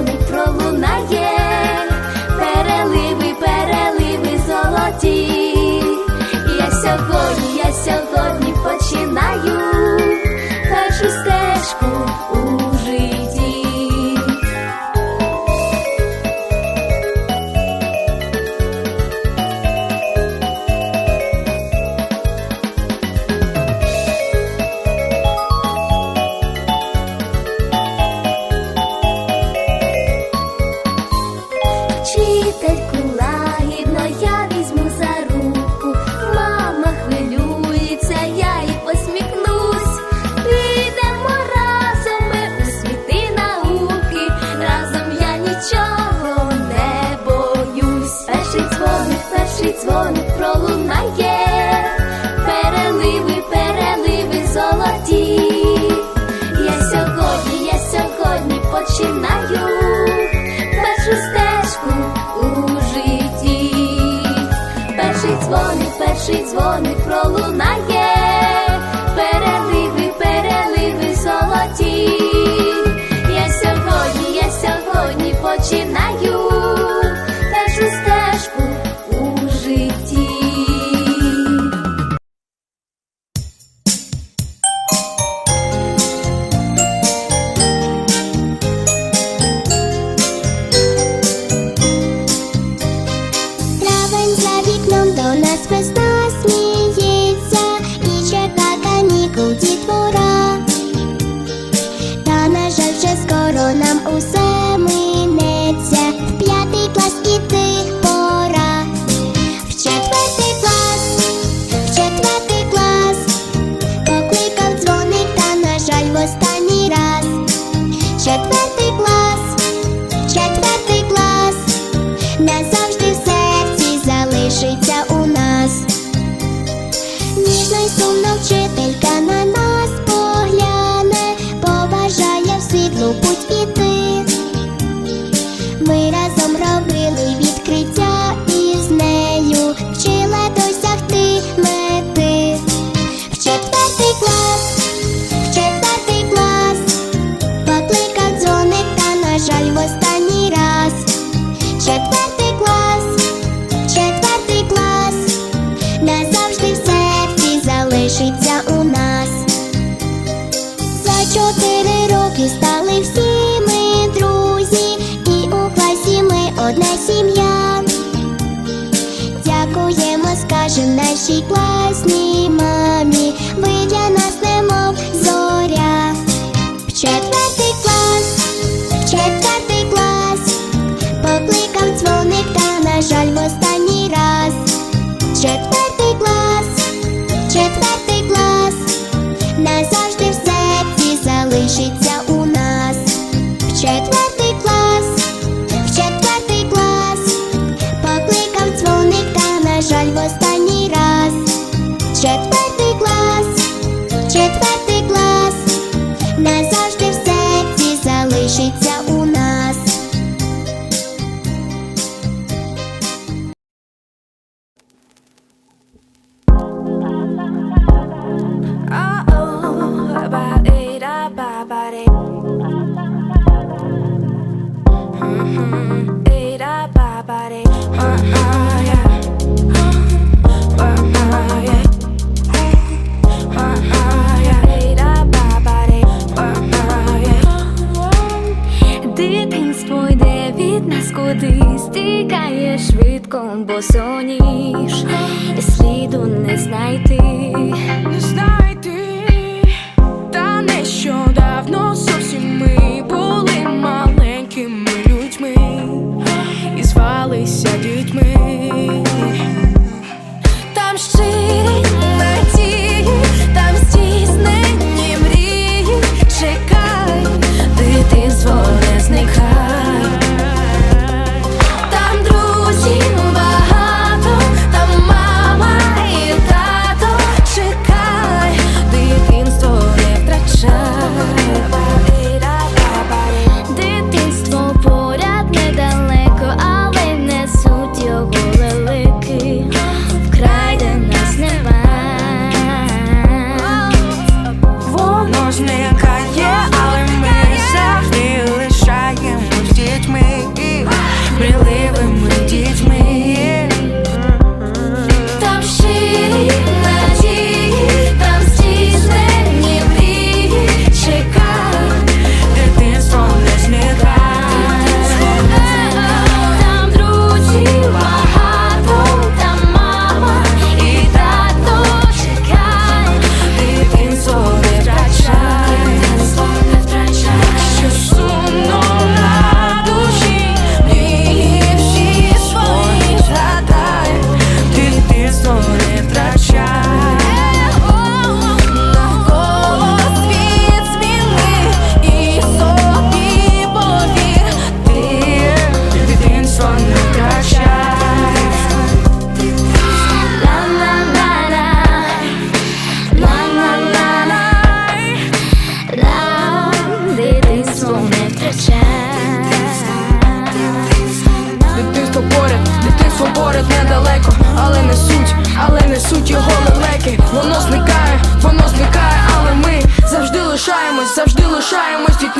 дзвоник пролунає, переливи, переливи золоті, я сьогодні. for. дивиться у нас. За чотири роки стали всі ми друзі, і у класі ми одна сім'я. Дякуємо, скажем нашій класній мамі. Ви для нас. vai ter. try and wish you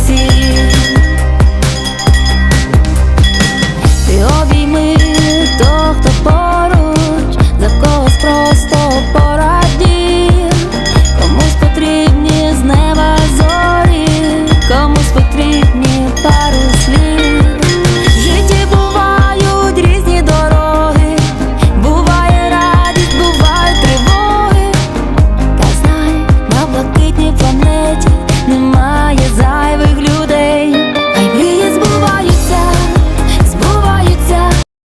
see